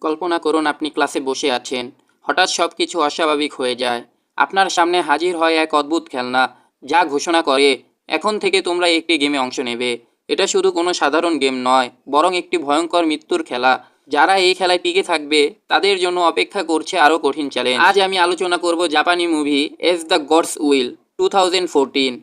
কল্পনা করুন আপনি ক্লাসে বসে আছেন। হঠাৎ সব কিছু অস্বাভাবিক হয়ে যায়। আপনার সামনে হাজির হয় এক অদ্ভুত খেলনা, যা ঘোষণা করে, এখন থেকে তোমরা একটি গেমে অংশ নেবে। এটা শুধু কোনো সাধারণ গেম নয়, বরং একটি ভয়ঙ্কর মৃত্যুর খেলা। যারা এই খেলায় টিকে থাকবে, তাদের জন্য অপেক্ষা করছে আরও কঠিন চ্যালেঞ্জ আজ আমি আলোচনা করব জাপানি movie as the gods will two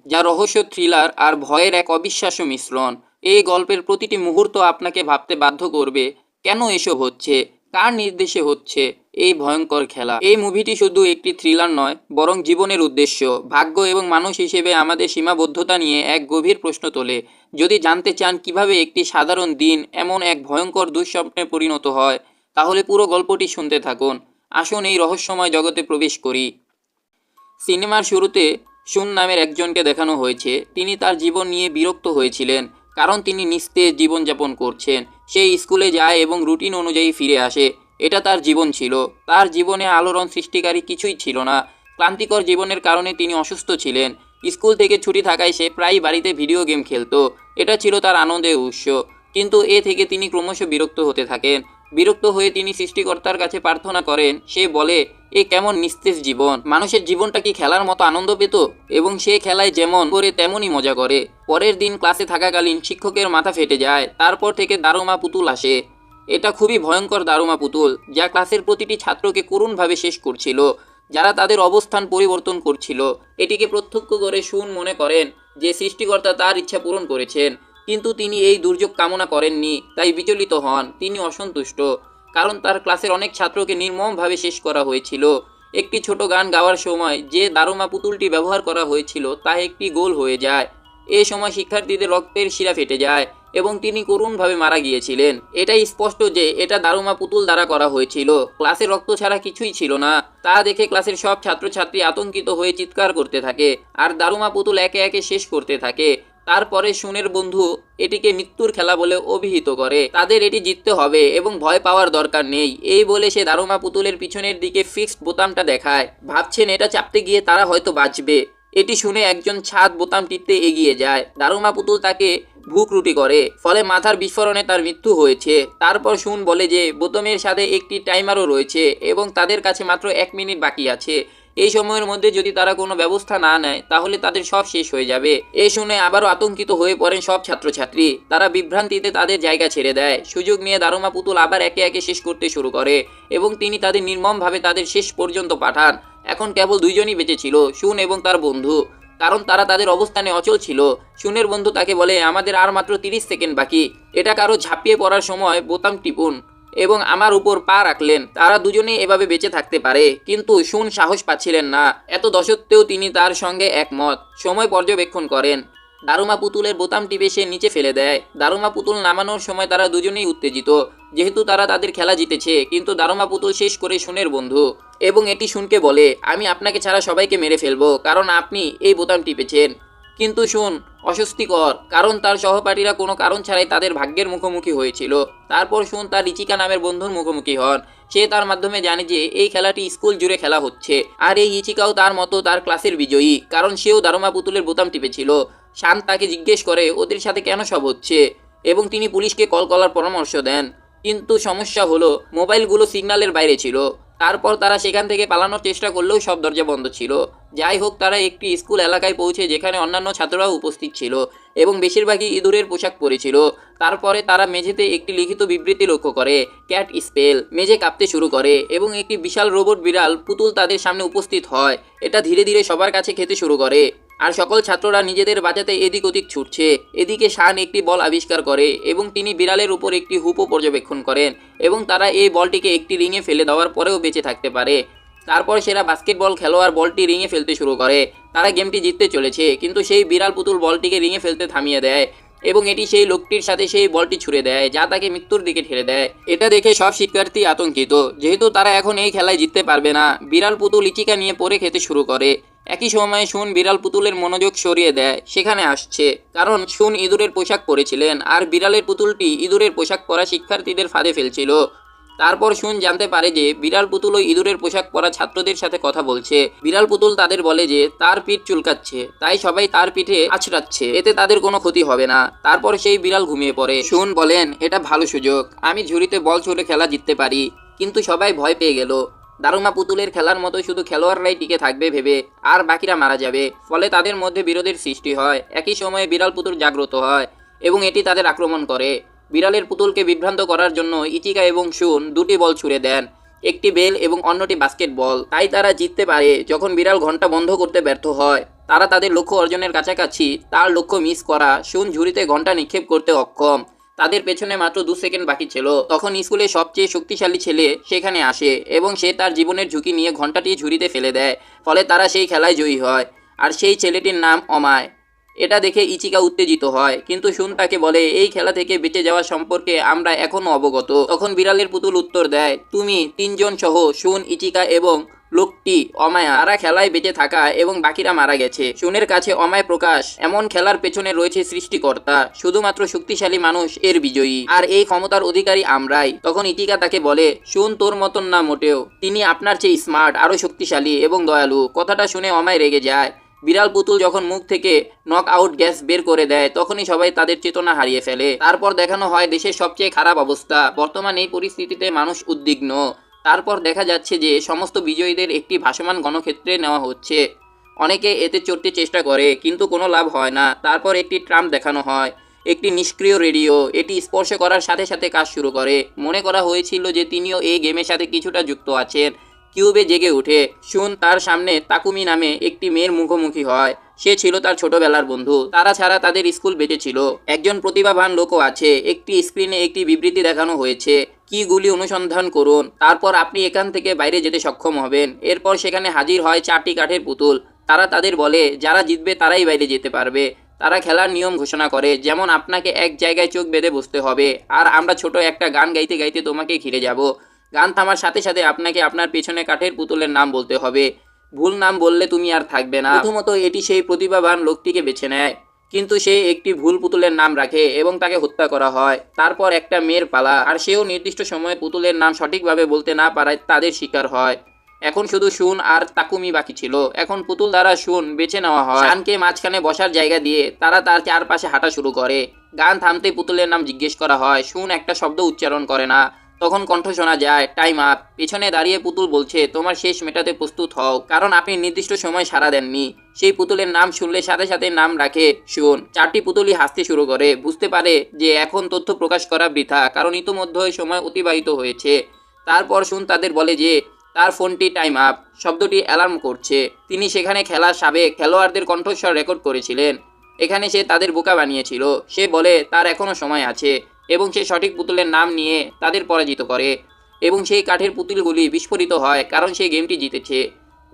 যা রহস্য থ্রিলার আর ভয়ের এক অবিশ্বাস্য মিশ্রণ। এই গল্পের প্রতিটি মুহূর্ত আপনাকে ভাবতে বাধ্য করবে, কেন এসব হচ্ছে? কার নির্দেশে হচ্ছে এই ভয়ঙ্কর খেলা? এই মুভিটি শুধু একটি থ্রিলার নয়, বরং জীবনের উদ্দেশ্য। ভাগ্য এবং মানুষ হিসেবে আমাদের সীমাবদ্ধতা নিয়ে এক গভীর প্রশ্ন তোলে। যদি জানতে চান কীভাবে একটি সাধারণ দিন এমন এক ভয়ঙ্কর দুঃস্বপ্নে পরিণত হয়, তাহলে পুরো গল্পটি শুনতে থাকুন। আসুন এই রহস্যময় জগতে প্রবেশ করি। সিনেমার শুরুতে সুন নামের একজনকে দেখানো হয়েছে। তিনি তার জীবন নিয়ে বিরক্ত হয়েছিলেন, কারণ তিনি নিস্তেজ জীবনযাপন করছেন। সে স্কুলে যায় এবং রুটিন অনুযায়ী ফিরে আসে। এটা তার জীবন ছিল। তার জীবনে আলোড়ন সৃষ্টিকারী কিছুই ছিল না। ক্লান্তিকর জীবনের কারণে তিনি অসুস্থ ছিলেন। স্কুল থেকে ছুটি থাকায় সে প্রায় বাড়িতে ভিডিও গেম খেলত। এটা ছিল তার আনন্দের উৎস। কিন্তু এ থেকে তিনি ক্রমশ বিরক্ত হতে থাকেন। বিরক্ত হয়ে তিনি সৃষ্টিকর্তার কাছে প্রার্থনা করেন, সে বলে, এ কেমন নিস্তেজ জীবন। মানুষের জীবনটা কি খেলার মতো আনন্দ পেত? এবং সে খেলায় যেমন করে তেমনই মজা করে। পরের দিন ক্লাসে থাকাকালীন শিক্ষকের মাথা ফেটে যায়। তারপর থেকে দারুমা পুতুল আসে। এটা খুবই ভয়ঙ্কর দারুমা পুতুল, যা ক্লাসের প্রতিটি ছাত্রকে করুণভাবে শেষ করছিল। যারা তাদের অবস্থান পরিবর্তন করছিল। এটিকে প্রত্যক্ষ করে শুন মনে করেন যে সৃষ্টিকর্তা তার ইচ্ছা পূরণ করেছেন। কিন্তু তিনি এই দুর্যোগ কামনা করেননি, তাই বিচলিত হন। তিনি অসন্তুষ্ট, কারণ তার ক্লাসের অনেক ছাত্রকে নির্মমভাবে শেষ করা হয়েছিল। একটি ছোট গান গাওয়ার সময় যে দারুমা পুতুলটি ব্যবহার করা হয়েছিল, তা একটি গোল হয়ে যায়। এ সময় শিক্ষার্থীদের রক্তের শিরা ফেটে যায় এবং তিনি করুণভাবে মারা গিয়েছিলেন। এটাই স্পষ্ট যে এটা দারুমা পুতুল দ্বারা করা হয়েছিল। ক্লাসে রক্ত ছাড়া কিছুই ছিল না। তা দেখে ক্লাসের সব ছাত্রছাত্রী আতঙ্কিত হয়ে চিৎকার করতে থাকে, আর দারুমা পুতুল একে একে শেষ করতে থাকে। তারপরে সুনের বন্ধু এটিকে মৃত্যুর খেলা বলে অভিহিত করে। তাদের এটি জিততে হবে এবং ভয় পাওয়ার দরকার নেই। এই বলে সে দারুমা পুতুলের পিছনের দিকে ফিক্সড বোতামটা দেখায়। ভাবছেন এটা চাপতে গিয়ে তারা হয়তো বাঁচবে। এটি শুনে একজন ছাদ বোতাম টিপতে এগিয়ে যায়। দারুমা পুতুল তাকে ভুক রুটি করে, ফলে মাথার বিস্ফোরণে তার মৃত্যু হয়েছে। তারপর শুন বলে যে, বোতামের সাথে একটি টাইমারও রয়েছে এবং তাদের কাছে মাত্র এক মিনিট বাকি আছে। এই সময়ের মধ্যে যদি তারা কোনো ব্যবস্থা না নেয়, তাহলে তাদের সব শেষ হয়ে যাবে। এ শুনে আবারও আতঙ্কিত হয়ে পড়েন সব ছাত্রছাত্রী। তারা বিভ্রান্তিতে তাদের জায়গা ছেড়ে দেয়। সুযোগ নিয়ে দারোমা পুতুল আবার একে একে শেষ করতে শুরু করে এবং তিনি তাদের নির্মমভাবে তাদের শেষ পর্যন্ত পাঠান। এখন কেবল দুইজনই বেঁচে ছিল সুন এবং তার বন্ধু। কারণ তারা তাদের অবস্থানে অচল ছিল। সুনের বন্ধু তাকে বলে, আমাদের আর মাত্র তিরিশ সেকেন্ড বাকি। এটা কারও ঝাঁপিয়ে পড়ার সময়, বোতাম টিপুন। এবং আমার উপর পা রাখলেন। তারা দুজনেই এভাবে বেঁচে থাকতে পারে, কিন্তু শুন সাহস পাচ্ছিলেন না। এত দশত্বেও তিনি তার সঙ্গে একমত। সময় পর্যবেক্ষণ করেন। দারুমা পুতুলের বোতাম টিপে সে নিচে ফেলে দেয়। দারুমা পুতুল নামানোর সময় তারা দুজনেই উত্তেজিত। যেহেতু তারা তাদের খেলা জিতেছে, কিন্তু দারুমা পুতুল শেষ করে শুনের বন্ধু। এবং এটি শুনকে বলে, আমি আপনাকে ছাড়া সবাইকে মেরে ফেলব, কারণ আপনি এই বোতাম টিপেছেন। কিন্তু শোন, অস্বস্তিকর, কারণ তার সহপাঠীরা কোনো কারণ ছাড়াই তাদের ভাগ্যের মুখোমুখি হয়েছিল। তারপর শুন, তার রিচিকা নামের বন্ধুর মুখোমুখি হন। সে তার মাধ্যমে জানে যে এই খেলাটি স্কুল জুড়ে খেলা হচ্ছে। আর এই ইচিকাও তার মতো তার ক্লাসের বিজয়ী, কারণ সেও দারুমা পুতুলের বোতাম টিপেছিল। শান তাকে জিজ্ঞেস করে, ওদের সাথে কেন সব হচ্ছে? এবং তিনি পুলিশকে কল করার পরামর্শ দেন। কিন্তু সমস্যা হলো, মোবাইলগুলো সিগন্যালের বাইরে ছিল। তারপর তারা সেখান থেকে পালানোর চেষ্টা করলেও সব দরজা বন্ধ ছিল। যাই হোক, তারা একটি স্কুল এলাকায় পৌঁছে যেখানে অন্যান্য ছাত্ররাও উপস্থিত ছিল এবং বেশিরভাগই ইঁদুরের পোশাক পরেছিল। তারপরে তারা মেঝেতে একটি লিখিত বিবৃতি লক্ষ্য করে, ক্যাট স্পেল, মেঝে কাঁপতে শুরু করে এবং একটি বিশাল রোবট বিড়াল পুতুল তাদের সামনে উপস্থিত হয়। এটা ধীরে ধীরে সবার কাছে খেতে শুরু করে। আর সকল ছাত্ররা নিজেদের বাঁচাতে এদিক ওদিক ছুটছে। এদিকে শান একটি বল আবিষ্কার করে এবং তিনি বিড়ালের উপর একটি হুপো পর্যবেক্ষণ করেন এবং তারা এই বলটিকে একটি রিঙে ফেলে দেওয়ার পরেও বেঁচে থাকতে পারে। তারপর সেরা বাস্কেটবল খেলোয়াড় বলটি রিঙে ফেলতে শুরু করে। তারা গেমটি জিততে চলেছে, কিন্তু সেই বিড়াল পুতুল বলটিকে রিঙে ফেলতে থামিয়ে দেয়। এবং এটি সেই লোকটির সাথে সেই বলটি ছুড়ে দেয়, যা তাকে মৃত্যুর দিকে ঠেলে দেয়। এটা দেখে সব শিক্ষার্থী আতঙ্কিত, যেহেতু তারা এখন এই খেলায় জিততে পারবে না, বিড়াল পুতুল ইচিকা নিয়ে পরে খেতে শুরু করে। একই সময়ে শুন বিড়াল পুতুলের মনোযোগ সরিয়ে দেয়, সেখানে আসছে, কারণ শুন ইঁদুরের পোশাক পরেছিলেন, আর বিড়ালের পুতুলটি ইঁদুরের পোশাক পরা শিক্ষার্থীদের ফাঁদে ফেলছিল। তারপর শুন জানতে পারে যে বিড়াল পুতুল ও ইঁদুরের পোশাক পরা ছাত্রদের সাথে কথা বলছে। বিড়াল পুতুল তাদের বলে যে, তার পিঠ চুলকাচ্ছে। তাই সবাই তার পিঠে আছড়াচ্ছে। এতে তাদের কোনো ক্ষতি হবে না। তারপর সেই বিড়াল ঘুমিয়ে পড়ে। শুন বলেন, এটা ভালো সুযোগ। আমি ঝুড়িতে বল ছুড়ে খেলা জিততে পারি। কিন্তু সবাই ভয় পেয়ে গেল। দারুমা পুতুলের খেলার মতো শুধু খেলোয়াড়রাই টিকে থাকবে ভেবে, আর বাকিরা মারা যাবে। ফলে তাদের মধ্যে বিরোধের সৃষ্টি হয়। একই সময়ে বিড়াল পুতুল জাগ্রত হয় এবং এটি তাদের আক্রমণ করে। বিড়ালের পুতুলকে বিভ্রান্ত করার জন্য ইচিকা এবং শুন দুটি বল ছুড়ে দেন। একটি বেল এবং অন্যটি বাস্কেটবল। তাই তারা জিততে পারে যখন বিড়াল ঘণ্টা বন্ধ করতে ব্যর্থ হয়। তারা তাদের লক্ষ্য অর্জনের কাছাকাছি তার লক্ষ্য মিস করা, শুন ঝুড়িতে ঘণ্টা নিক্ষেপ করতে অক্ষম। তাদের পেছনে মাত্র দু সেকেন্ড বাকি ছিল। তখন স্কুলে সবচেয়ে শক্তিশালী ছেলে সেখানে আসে এবং সে তার জীবনের ঝুঁকি নিয়ে ঘন্টাটি ঝুড়িতে ফেলে দেয়। ফলে তারা সেই খেলায় জয়ী হয়। আর সেই ছেলেটির নাম অমায়। এটা দেখে ইচিকা উত্তেজিত হয়। কিন্তু শুন তাকে বলে, এই খেলা থেকে বেঁচে যাওয়া সম্পর্কে আমরা এখনও অবগত। তখন বিড়ালের পুতুল উত্তর দেয়, তুমি তিনজন সহ শুন, ইচিকা এবং লোকটি অমায়া। তারা খেলায় বেঁচে থাকা এবং বাকিরা মারা গেছে। শুনের কাছে অমায় প্রকাশ, এমন খেলার পেছনে রয়েছে সৃষ্টিকর্তা। শুধুমাত্র শক্তিশালী মানুষ এর বিজয়ী। আর এই ক্ষমতার অধিকারী আমরাই। তখন ইটিকা তাকে বলে, শুন, তোর মতন না মোটেও। তিনি আপনার চেয়ে স্মার্ট আরও শক্তিশালী এবং দয়ালু। কথাটা শুনে অমায় রেগে যায়। বিড়াল পুতুল যখন মুখ থেকে নক আউট গ্যাস বের করে দেয়, তখনই সবাই তাদের চেতনা হারিয়ে ফেলে। তারপর দেখানো হয় দেশের সবচেয়ে খারাপ অবস্থা। বর্তমান এই পরিস্থিতিতে মানুষ উদ্বিগ্ন। তারপর দেখা যাচ্ছে যে, সমস্ত বিজয়ীদের একটি ভাসমান গণক্ষেত্রে নেওয়া হচ্ছে। অনেকে এতে চড়তে চেষ্টা করে, কিন্তু কোনো লাভ হয় না। তারপর একটি ট্রাম্প দেখানো হয়। একটি নিষ্ক্রিয় রেডিও, এটি স্পর্শ করার সাথে সাথে কাজ শুরু করে। মনে করা হয়েছিল যে, তিনিও এই গেমের সাথে কিছুটা যুক্ত আছেন। কিউবে জেগে ওঠে শুন তার সামনে তাকুমি নামে একটি মেয়ের মুখোমুখি হয়। সে ছিল তার ছোটবেলার বন্ধু। তারা ছাড়া তাদের স্কুল বেঁচে ছিল। একজন প্রতিভাবান লোকও আছে। একটি স্ক্রিনে একটি বিবৃতি দেখানো হয়েছে। কিগুলি অনুসন্ধান করুন। তারপর আপনি এখান থেকে বাইরে যেতে সক্ষম হবেন। এরপর সেখানে হাজির হয় চারটি কাঠের পুতুল। তারা তাদের বলে, যারা জিতবে তারাই বাইরে যেতে পারবে। তারা খেলার নিয়ম ঘোষণা করে, যেমন আপনাকে এক জায়গায় চোখ বেঁধে বসতে হবে, আর আমরা ছোট একটা গান গাইতে গাইতে তোমাকে ঘিরে যাব। গান থামার সাথে সাথে আপনাকে আপনার পেছনে কাঠের পুতুলের নাম বলতে হবে। ভুল নাম বললে তুমি আর থাকবে না। প্রথমত এটি সেই প্রতিভাবান লোকটিকে বেছে নেয়, কিন্তু সে একটি ভুল পুতুলের নাম রাখে এবং তাকে হত্যা করা হয়। তারপর একটা মেয়ের পালা, আর সেও নির্দিষ্ট সময়ে পুতুলের নাম সঠিকভাবে বলতে না পারায় তাদের শিকার হয়। এখন শুধু শুন আর তাকুমি বাকি ছিল। এখন পুতুল দ্বারা শুন বেছে নেওয়া হয়। শানকে মাঝখানে বসার জায়গা দিয়ে তারা তার চারপাশে হাঁটা শুরু করে। গান থামতে পুতুলের নাম জিজ্ঞেস করা হয়। শুন একটা শব্দ উচ্চারণ করে না। তখন কণ্ঠ শোনা যায়, টাইম আপ, পেছনে দাঁড়িয়ে পুতুল বলছে, তোমার শেষ মেটাতে প্রস্তুত হও, কারণ আপনি নির্দিষ্ট সময় সাড়া দেননি। সেই পুতুলের নাম শুনলে সাথে সাথে নাম রাখে শুন চারটি পুতুলই হাসতে শুরু করে। বুঝতে পারে যে এখন তথ্য প্রকাশ করা বৃথা, কারণ ইতোমধ্যে সময় অতিবাহিত হয়েছে। তারপর শুন তাদের বলে যে, তার ফোনটি টাইম আপ, শব্দটি অ্যালার্ম করছে। তিনি সেখানে খেলার সাবেক খেলোয়াড়দের কণ্ঠস্বর রেকর্ড করেছিলেন। এখানে সে তাদের বোকা বানিয়েছিল। সে বলে, তার এখনও সময় আছে। এবং সে সঠিক পুতুলের নাম নিয়ে তাদের পরাজিত করে এবং সেই কাঠের পুতুলগুলি বিস্ফোরিত হয় কারণ সেই গেমটি জিতেছে।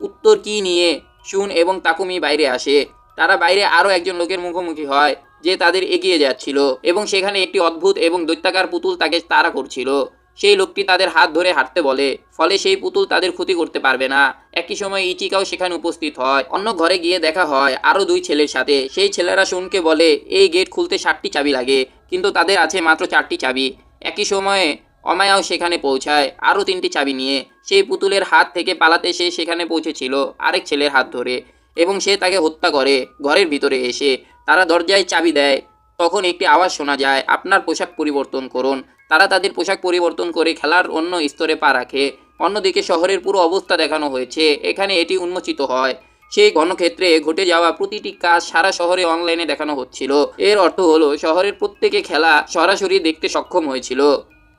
উত্তর কি নিয়ে শুন এবং তাকুমি বাইরে আসে। তারা বাইরে আরও একজন লোকের মুখোমুখি হয় যে তাদের এগিয়ে যাচ্ছিল এবং সেখানে একটি অদ্ভুত এবং দৈত্যাকার পুতুল তাকে তাড়া করছিল। সেই লোকটি তাদের হাত ধরে হাঁটতে বলে, ফলে সেই পুতুল তাদের ক্ষতি করতে পারবে না। একই সময় ইচিকাও সেখানে উপস্থিত হয়। অন্য ঘরে গিয়ে দেখা হয়, আরও দুই ছেলের সাথে। সেই ছেলেরা শুনকে বলে, এই গেট খুলতে ষাটটি চাবি লাগে, কিন্তু তাদের আছে মাত্র চারটি চাবি। একই সময়ে অমায়াও সেখানে পৌঁছায়, আরও তিনটি চাবি নিয়ে। সেই পুতুলের হাত থেকে পালাতে সে সেখানে পৌঁছেছিল আরেক ছেলের হাত ধরে এবং সে তাকে হত্যা করে ঘরের ভিতরে এসে। তারা দরজায় চাবি দেয় তখন একটি আওয়াজ শোনা যায়, আপনার পোশাক পরিবর্তন করুন। তারা তাদের পোশাক পরিবর্তন করে খেলার অন্য স্তরে পা রাখে। অন্যদিকে শহরের পুরো অবস্থা দেখানো হয়েছে। এখানে এটি উন্মোচিত হয়। সেই ঘনক্ষেত্রে ঘটে যাওয়া প্রতিটি কাজ সারা শহরে অনলাইনে দেখানো হচ্ছিল। এর অর্থ হলো, শহরের প্রত্যেকে খেলা সরাসরি দেখতে সক্ষম হয়েছিল।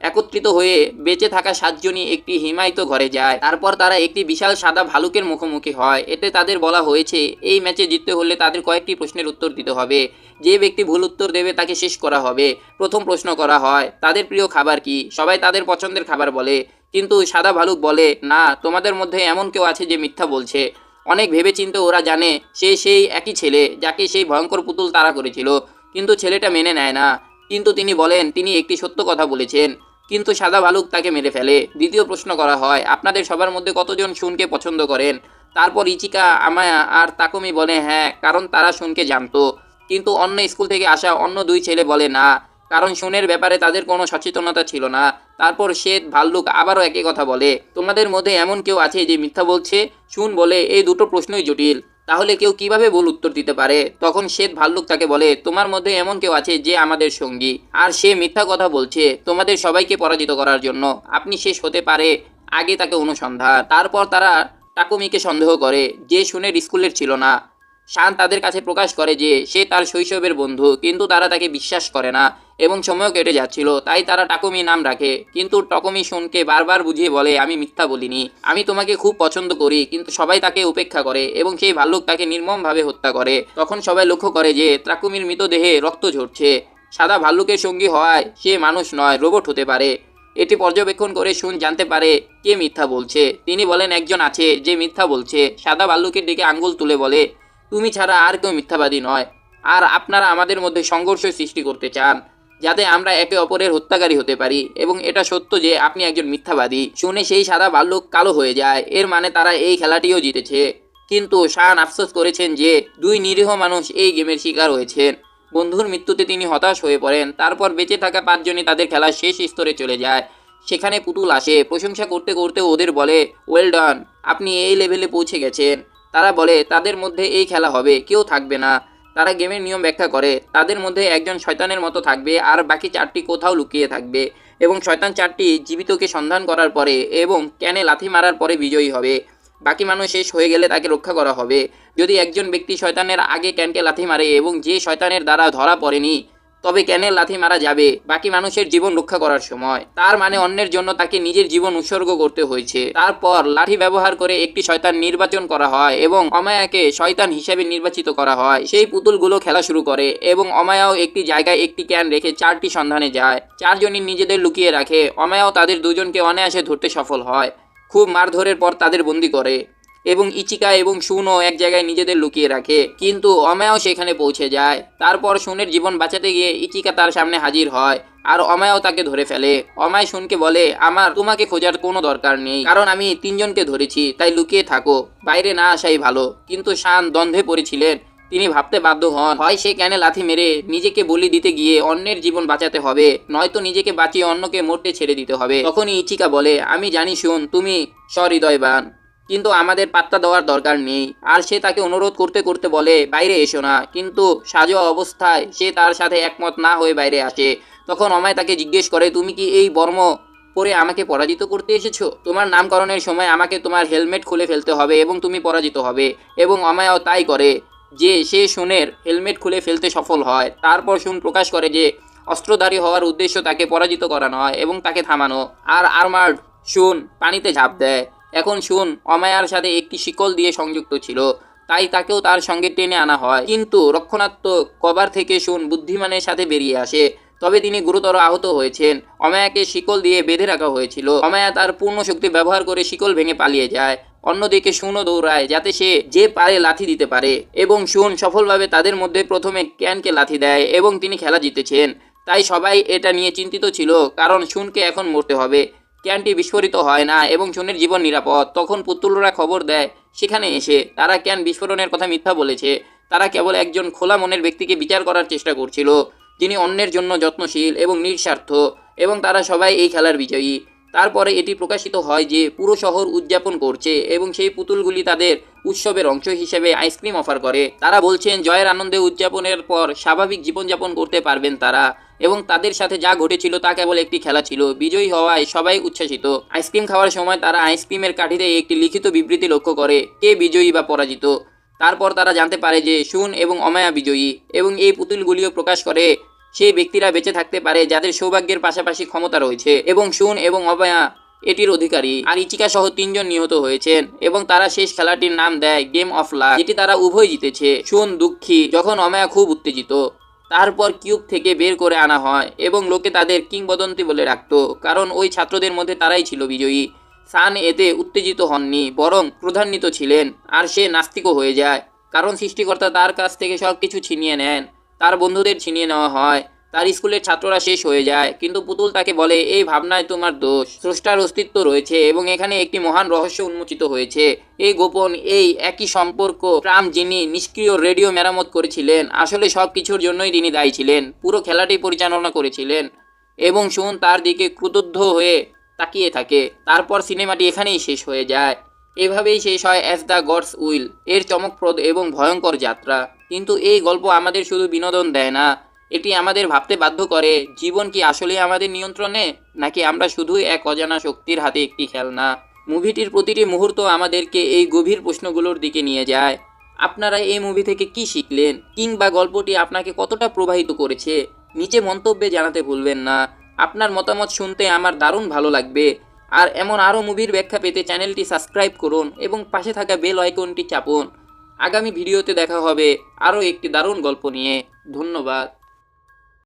একত্রিত হয়ে বেঁচে থাকা সাতজনই একটি হিমায়িত ঘরে যায়। তারপর তারা একটি বিশাল সাদা ভালুকের মুখোমুখি হয়। এতে তাদের বলা হয়েছে, এই ম্যাচে জিততে হলে তাদের কয়েকটি প্রশ্নের উত্তর দিতে হবে। যে ব্যক্তি ভুল উত্তর দেবে তাকে শেষ করা হবে। প্রথম প্রশ্ন করা হয়, তাদের প্রিয় খাবার কি? সবাই তাদের পছন্দের খাবার বলে। কিন্তু সাদা ভালুক বলে, না, তোমাদের মধ্যে এমন কেউ আছে যে মিথ্যা বলছে। অনেক ভেবেচিন্তে ওরা জানে, সে সেই একই ছেলে যাকে সেই ভয়ঙ্কর পুতুল তাড়া করেছিল। কিন্তু ছেলেটা মেনে নেয় না। কিন্তু তিনি বলেন, তিনি একটি সত্য কথা বলেছেন। কিন্তু সাদা ভালুক তাকে মেরে ফেলে। দ্বিতীয় প্রশ্ন করা হয়, আপনাদের সবার মধ্যে কতজন শুনকে পছন্দ করেন? তারপর ইচিকা, আমায়া আর তাকুমি বলে হ্যাঁ কারণ তারা শুনকে জানতো। কিন্তু অন্য স্কুল থেকে আসা অন্য দুই ছেলে বলে, না, কারণ শুনের ব্যাপারে তাদের কোনো সচেতনতা ছিল না। তারপর শ্বেত, ভাল্লুক আবারও একই কথা বলে, তোমাদের মধ্যে এমন কেউ আছে যে মিথ্যা বলছে? শুন বলে, এই দুটো প্রশ্নই জটিল। তাহলে কেউ কীভাবে ভুল উত্তর দিতে পারে? তখন শ্বেত ভাল্লুক তাকে বলে, তোমার মধ্যে এমন কেউ আছে যে আমাদের সঙ্গী। আর সে মিথ্যা কথা বলছে তোমাদের সবাইকে পরাজিত করার জন্য। আপনি শেষ হতে পারে আগে তাকে অনুসন্ধান। তারপর তারা টাকুমিকে সন্দেহ করে যে শুনের স্কুলের ছিল না। শান তাদের কাছে প্রকাশ করে যে সে তার শৈশবের বন্ধু, কিন্তু তারা তাকে বিশ্বাস করে না। এবং সময়ও কেটে যাচ্ছিল, তাই তারা টাকুমি নাম রাখে। কিন্তু টকমি শুনকে বারবার বুঝিয়ে বলে, আমি মিথ্যা বলিনি। আমি তোমাকে খুব পছন্দ করি, কিন্তু সবাই তাকে উপেক্ষা করে এবং সেই ভাল্লুক তাকে নির্মমভাবে হত্যা করে। তখন সবাই লক্ষ্য করে যে ত্রাকুমির মৃতদেহে রক্ত ঝরছে। সাদা ভাল্লুকের সঙ্গী হওয়ায় সে মানুষ নয়, রোবট হতে পারে। এটি পর্যবেক্ষণ করে শুন জানতে পারে কে মিথ্যা বলছে। তিনি বলেন, একজন আছে যে মিথ্যা বলছে। সাদা ভাল্লুকের দিকে আঙ্গুল তুলে বলে, তুমি ছাড়া আর কেউ মিথ্যাবাদী নয়। আর আপনারা আমাদের মধ্যে সংঘর্ষ সৃষ্টি করতে চান। যাতে আমরা একে অপরের হত্যাকারী হতে পারি এবং এটা সত্য যে আপনি একজন মিথ্যাবাদী। শুনে সেই সাদা ভাল্লুক কালো হয়ে যায়। এর মানে তারা এই খেলাটিও জিতেছে। কিন্তু শান আফসোস করেছেন যে দুই নিরীহ মানুষ এই গেমের শিকার হয়েছেন বন্ধুর মৃত্যুতে তিনি হতাশ হয়ে পড়েন। তারপর বেঁচে থাকা পাঁচজনই তাদের খেলার শেষ স্তরে চলে যায়। সেখানে পুতুল আসে। প্রশংসা করতে করতে ওদের বলে ওয়েল ডান আপনি এই লেভেলে পৌঁছে গেছেন। তারা বলে, তাদের মধ্যে এই খেলা হবে। কেউ থাকবে না। তারা গেমের নিয়ম ব্যাখ্যা করে, তাদের মধ্যে একজন শয়তানের মতো থাকবে আর বাকি চারটি কোথাও লুকিয়ে থাকবে এবং শয়তান চারটি জীবিতকে সন্ধান করার পরে এবং ক্যানে লাথি মারার পরে বিজয়ী হবে। বাকি মানুষ শেষ হয়ে গেলে তাকে রক্ষা করা হবে। যদি একজন ব্যক্তি শয়তানের আগে ক্যানকে লাথি মারে এবং যে শয়তানের দ্বারা ধরা পড়েনি তবে ক্যানের লাথি মারা যাবে? বাকি মানুষের জীবন রক্ষা করার সময়। তার মানে অন্যের জন্য তাকে নিজের জীবন উৎসর্গ করতে হয়েছে। তারপর লাঠি ব্যবহার করে একটি শয়তান নির্বাচন করা হয় এবং অমায়াকে শয়তান হিসেবে নির্বাচিত করা হয়। সেই পুতুলগুলো খেলা শুরু করে এবং অমায়াও একটি জায়গায় একটি ক্যান রেখে চারটি সন্ধানে যায়। চারজনই নিজেদের লুকিয়ে রাখে। অমায়াও তাদের দুজনকে অনায়াসে ধরতে সফল হয়। খুব মারধরের পর তাদের বন্দি করে। এবং ইচিকা এবং শুনও এক জায়গায় নিজেদের লুকিয়ে রাখে। কিন্তু অমায়াও সেখানে পৌঁছে যায়। তারপর শুনের জীবন বাঁচাতে গিয়ে ইচিকা তার সামনে হাজির হয় আর অমায়াও তাকে ধরে ফেলে। অমায় শুনকে বলে, আমার তোমাকে খোঁজার কোনো দরকার নেই। কারণ আমি তিনজনকে ধরেছি, তাই লুকিয়ে থাকো। বাইরে না আসাই ভালো। কিন্তু শান দ্বন্দ্বে পড়েছিলেন। তিনি ভাবতে বাধ্য হন, হয় সে ক্যানে লাথি মেরে নিজেকে বলি দিতে গিয়ে অন্যের জীবন বাঁচাতে হবে, নয়তো নিজেকে বাঁচিয়ে অন্যকে মরতে ছেড়ে দিতে হবে? তখনই ইচিকা বলে, আমি জানি শুন তুমি সহৃদয়বান। কিন্তু আমাদের পাত্তা দেওয়ার দরকার নেই। আর সে তাকে অনুরোধ করতে করতে বলে, বাইরে এসো না। কিন্তু সাজোয়া অবস্থায় সে তার সাথে একমত না হয়ে বাইরে আসে। তখন অমায় তাকে জিজ্ঞেস করে, তুমি কি এই বর্ম পরে আমাকে পরাজিত করতে এসেছ? তোমার নামকরণের সময় আমাকে তোমার হেলমেট খুলে ফেলতে হবে এবং তুমি পরাজিত হবে। এবং অমায়াও তাই করে যে সে শুনের হেলমেট খুলে ফেলতে সফল হয়। তারপর শুন প্রকাশ করে যে অস্ত্রধারী হওয়ার উদ্দেশ্য তাকে পরাজিত করানো হয় এবং তাকে থামানো। আর আর্মার্ড শুন পানিতে ঝাঁপ দেয়। এখন শুন, অমায়ার সাথে একটি শিকল দিয়ে সংযুক্ত ছিল, তাই তাকেও তার সঙ্গে টেনে আনা হয়। কিন্তু রক্ষণাত্মক কভার থেকে শুন, বুদ্ধিমানের সাথে বেরিয়ে আসে। তবে তিনি গুরুতর আহত হয়েছেন। অমায়াকে শিকল দিয়ে বেঁধে রাখা হয়েছিল। অমায়া তার পূর্ণ শক্তি ব্যবহার করে শিকল ভেঙে পালিয়ে যায়। অন্যদিকে শুনও দৌড়ায়, যাতে সে যে পারে লাথি দিতে পারে। এবং শুন, সফলভাবে তাদের মধ্যে প্রথমে ক্যানকে লাথি দেয় এবং তিনি খেলা জিতেছেন। তাই সবাই এটা নিয়ে চিন্তিত ছিল, কারণ শুনকে এখন মরতে হবে। ক্যানটি বিস্ফোরিত হয় না এবং শুনের জীবন নিরাপদ। তখন পুতুলরা খবর দেয়, সেখানে এসে তারা ক্যান বিস্ফোরণের কথা মিথ্যা বলেছে। তারা কেবল একজন খোলা মনের ব্যক্তিকে বিচার করার চেষ্টা করছিল, যিনি অন্যের জন্য যত্নশীল এবং নিঃস্বার্থ, এবং তারা সবাই এই খেলার বিজয়ী। তারপরে এটি প্রকাশিত হয় যে পুরো শহর উদযাপন করছে এবং সেই পুতুলগুলি তাদের উৎসবের অংশ হিসেবে আইসক্রিম অফার করে। তারা বলছেন, জয়ের আনন্দে উদযাপনের পর স্বাভাবিক জীবনযাপন করতে পারবেন তারা। এবং তাদের সাথে যা ঘটেছিল তা কেবল একটি খেলা ছিল। বিজয়ী হওয়ায় সবাই উচ্ছ্বাসিত। আইসক্রিম খাওয়ার সময় তারা আইসক্রিমের কাঠিতে একটি লিখিত বিবৃতি লক্ষ্য করে, কে বিজয়ী বা পরাজিত। তারপর তারা জানতে পারে যে শুন এবং অমায়া বিজয়ী এবং এই পুতুলগুলিও প্রকাশ করে, সেই ব্যক্তিরা বেঁচে থাকতে পারে যাদের সৌভাগ্যের পাশাপাশি ক্ষমতা রয়েছে এবং শুন এবং অমায়া এটির অধিকারী। আর ইচিকা সহ তিনজন নিহত হয়েছেন এবং তারা শেষ খেলাটির নাম দেয় গেম অফ লাক যেটি তারা উভয় জিতেছে। শুন দুঃখী, যখন অমায়া খুব উত্তেজিত। তারপর কিউব থেকে বের করে আনা হয় এবং লোকে তাদের কিংবদন্তি বলে রাখত, কারণ ওই ছাত্রদের মধ্যে তারাই ছিল বিজয়ী। সান এতে উত্তেজিত হননি, বরং ক্রোধান্বিত ছিলেন, আর সে নাস্তিকও হয়ে যায়। কারণ সৃষ্টিকর্তা তার কাছ থেকে সব কিছু ছিনিয়ে নেন, তার বন্ধুদের ছিনিয়ে নেওয়া হয়। তার স্কুলের ছাত্ররা শেষ হয়ে যায়। কিন্তু পুতুল তাকে বলে, এই ভাবনায় তোমার দোষ। স্রষ্টার অস্তিত্ব রয়েছে এবং এখানে একটি মহান রহস্য উন্মোচিত হয়েছে। এই গোপন, এই একই সম্পর্ক। ট্রাম যিনি নিষ্ক্রিয় রেডিও মেরামত করেছিলেন, আসলে সব কিছুর জন্যই তিনি দায়ী ছিলেন। পুরো খেলাটি পরিচালনা করেছিলেন এবং শুন তার দিকে ক্রুদ্ধ হয়ে তাকিয়ে থাকে। তারপর সিনেমাটি এখানেই শেষ হয়ে যায়। এভাবেই শেষ হয় অ্যাজ দ্য গডস উইল, এর চমকপ্রদ এবং ভয়ঙ্কর যাত্রা। কিন্তু এই গল্প আমাদের শুধু বিনোদন দেয় না এটি আমাদের ভাবতে বাধ্য করে, জীবন কি আসলে আমাদের নিয়ন্ত্রণে? নাকি আমরা শুধুই এক অজানা শক্তির হাতে একটি খেলনা? মুভিটির প্রতিটি মুহূর্ত আমাদেরকে এই গভীর প্রশ্নগুলোর দিকে নিয়ে যায়। আপনারা এই মুভি থেকে কি শিখলেন? কিংবা গল্পটি আপনাকে কতটা প্রবাহিত করেছে? নিচে মন্তব্যে জানাতে ভুলবেন না। আপনার মতামত শুনতে আমার দারুণ ভালো লাগবে। আর এমন আরও মুভির ব্যাখ্যা পেতে চ্যানেলটি সাবস্ক্রাইব করুন এবং পাশে থাকা বেল আইকনটি চাপুন। আগামী ভিডিওতে দেখা হবে আরও একটি দারুণ গল্প নিয়ে। ধন্যবাদ।